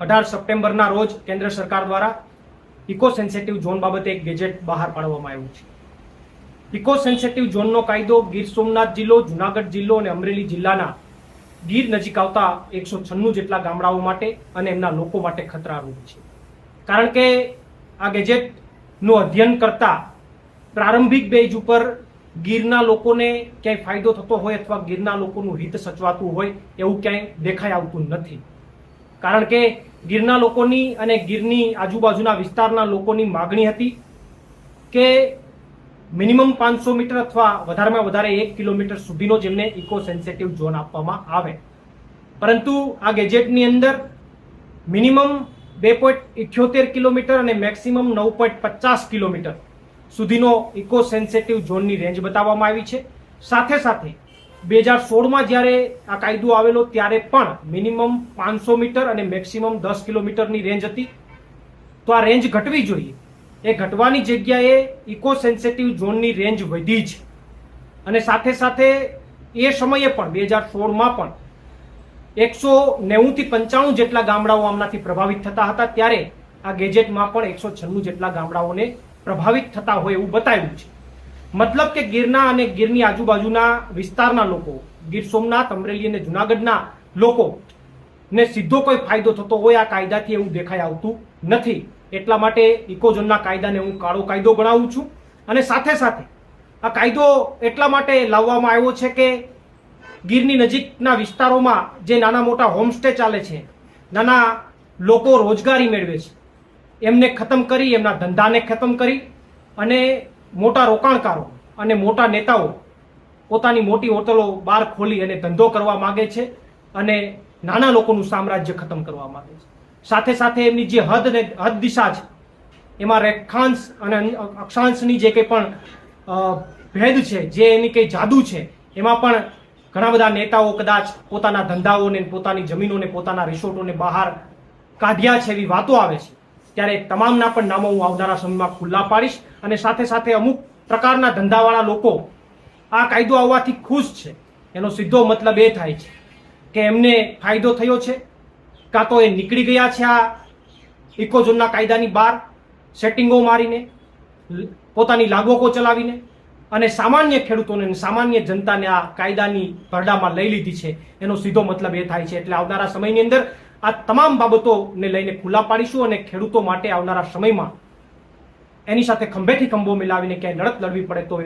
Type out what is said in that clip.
અઢાર સપ્ટેમ્બરના રોજ કેન્દ્ર સરકાર દ્વારા ઇકો સેન્સેટિવ ઝોન બાબતે એક ગેજેટ બહાર પાડવામાં આવ્યું છે. ઇકો સેન્સેટિવ ઝોનનો કાયદો ગીર સોમનાથ જિલ્લો, જુનાગઢ જિલ્લો અને અમરેલી જિલ્લાના ગીર નજીક આવતા એકસો છન્નું જેટલા ગામડાઓ માટે અને એમના લોકો માટે ખતરારૂપ છે. કારણ કે આ ગેજેટનું અધ્યયન કરતા પ્રારંભિક બેજ ઉપર ગીરના લોકોને ક્યાંય ફાયદો થતો હોય અથવા ગીરના લોકોનું હિત સચવાતું હોય એવું ક્યાંય દેખાઈ આવતું નથી. કારણ કે ગીરના લોકોની અને ગીરની આજુબાજુના વિસ્તારના લોકોની માગણી હતી કે મિનિમમ પાંચસો મીટર અથવા વધારેમાં વધારે એક કિલોમીટર સુધીનો જેમને ઇકો સેન્સેટિવ ઝોન આપવામાં આવે. પરંતુ આ ગેજેટની અંદર મિનિમમ બે પોઈન્ટ ઇઠ્યોતેર કિલોમીટર અને મેક્સિમમ નવ પોઈન્ટ પચાસ કિલોમીટર સુધીનો ઇકો સેન્સેટિવ ઝોનની રેન્જ બતાવવામાં આવી છે. સાથે સાથે બે હજાર સોળમાં જ્યારે આ કાયદો આવેલો, ત્યારે પણ મિનિમમ પાંચસો મીટર અને મેક્સિમમ દસ કિલોમીટરની રેન્જ હતી. તો આ રેન્જ ઘટવી જોઈએ. એ ઘટવાની જગ્યાએ ઇકો સેન્સેટિવ ઝોનની રેન્જ વધી છે અને સાથે સાથે એ સમયે પણ, બે હજાર સોળમાં પણ, એકસો નેવુંથી પંચાણું જેટલા ગામડાઓ આમનાથી પ્રભાવિત થતા હતા, ત્યારે આ ગેજેટમાં પણ એકસો છન્નું જેટલા ગામડાઓને પ્રભાવિત થતા હોય એવું બતાવ્યું છે. મતલબ કે ગીરના અને ગીરની આજુબાજુના વિસ્તારના લોકો, ગીર સોમનાથ, અમરેલી અને જુનાગઢના લોકો ને સીધો કોઈ ફાયદો થતો હોય આ કાયદાથી એવું દેખાઈ આવતું નથી. એટલા માટે ઇકોઝોનના કાયદાને હું કાળો કાયદો ગણાવું છું. અને સાથે સાથે આ કાયદો એટલા માટે લાવવામાં આવ્યો છે કે ગીરની નજીકના વિસ્તારોમાં જે નાના મોટા હોમસ્ટે ચાલે છે, નાના લોકો રોજગારી મેળવે છે, એમને ખતમ કરી, એમના ધંધાને ખતમ કરી અને મોટા રોકાણકારો અને મોટા નેતાઓ પોતાની મોટી હોટલો બહાર ખોલી અને ધંધો કરવા માગે છે અને નાના લોકોનું સામ્રાજ્ય ખતમ કરવા માગે છે. સાથે સાથે એમની જે હદ ને હદ દિશા છે, એમાં રેખાંશ અને અક્ષાંશની જે કંઈ પણ ભેદ છે, જે એની કંઈ જાદુ છે, એમાં પણ ઘણા બધા નેતાઓ કદાચ પોતાના ધંધાઓને પોતાની જમીનોને પોતાના રિસોર્ટોને બહાર કાઢ્યા છે એવી વાતો આવે છે. ત્યારે તમામના પણ નામો હું આવનારા સમયમાં ખુલ્લા પાડીશ અને સાથે સાથે અમુક પ્રકારના ધંધાવાળા લોકો આ કાયદો આવવાથી ખુશ છે. એનો સીધો મતલબ એ થાય છે કે એમને ફાયદો થયો છે. કાં તો એ નીકળી ગયા છે આ ઇકોઝોનના કાયદાની બહાર, સેટિંગો મારીને, પોતાની લાગોકો ચલાવીને અને સામાન્ય ખેડૂતોને સામાન્ય જનતાને આ કાયદાની ભરડામાં લઈ લીધી છે. એનો સીધો મતલબ એ થાય છે. એટલે આવનારા સમયની અંદર આ તમામ બાબતોને લઈને ખુલ્લા પાડીશું અને ખેડૂતો માટે આવનારા સમયમાં એની સાથે ખંભેથી ખંભો મિલાવીને ક્યાંય લડત લડવી પડે તો